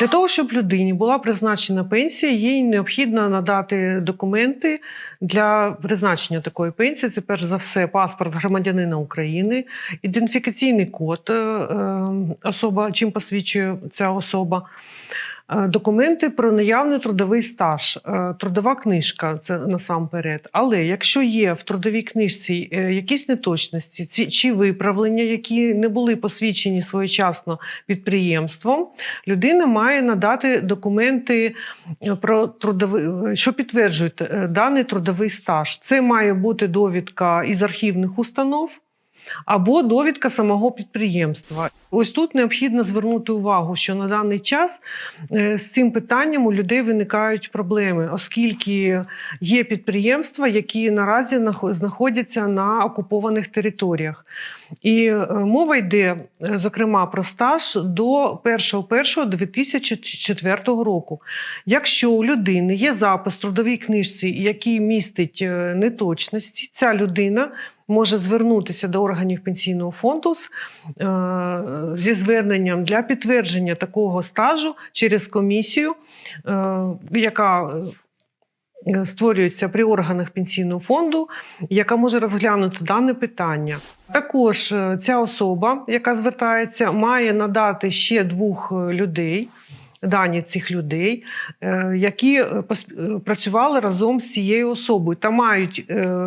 Для того, щоб людині була призначена пенсія, їй необхідно надати документи для призначення такої пенсії. Це перш за все паспорт громадянина України, ідентифікаційний код е, особа, чим посвідчує ця особа. Е, Документи про наявний трудовий стаж, е, трудова книжка це насамперед. Але якщо є в трудовій книжці е, якісь неточності чи виправлення, які не були посвідчені своєчасно підприємством, людина має надати документи про трудовий, що підтверджують даний трудовий стаж. Це має бути довідка із архівних установ. Або довідка самого підприємства. Ось тут необхідно звернути увагу, що на даний час е, з цим питанням у людей виникають проблеми, оскільки є підприємства, які наразі знаходяться на окупованих територіях. І е, мова йде, е, зокрема, про стаж до 1.1.2004 року. Якщо у людини є запис в трудовій книжці, який містить неточності, ця людина може звернутися до органів пенсійного фонду е, зі зверненням для підтвердження такого стажу через комісію, е, яка е, створюється при органах пенсійного фонду, яка може розглянути дане питання. Також ця особа, яка звертається, має надати ще двох людей. Дані цих людей, е, які е, е, працювали разом з цією особою та мають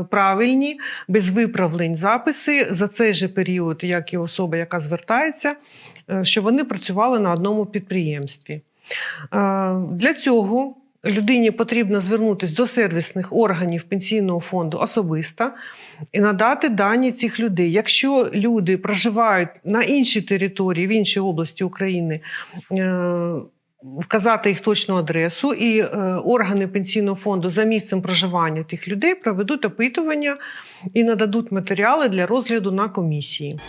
правильні без виправлень записи за цей же період, як і особа, яка звертається, що вони працювали на одному підприємстві. Для цього людині потрібно звернутися до сервісних органів пенсійного фонду особисто і надати дані цих людей. Якщо люди проживають на іншій території, в іншій області України, вказати їх точну адресу, і е, органи пенсійного фонду за місцем проживання тих людей проведуть опитування і нададуть матеріали для розгляду на комісії.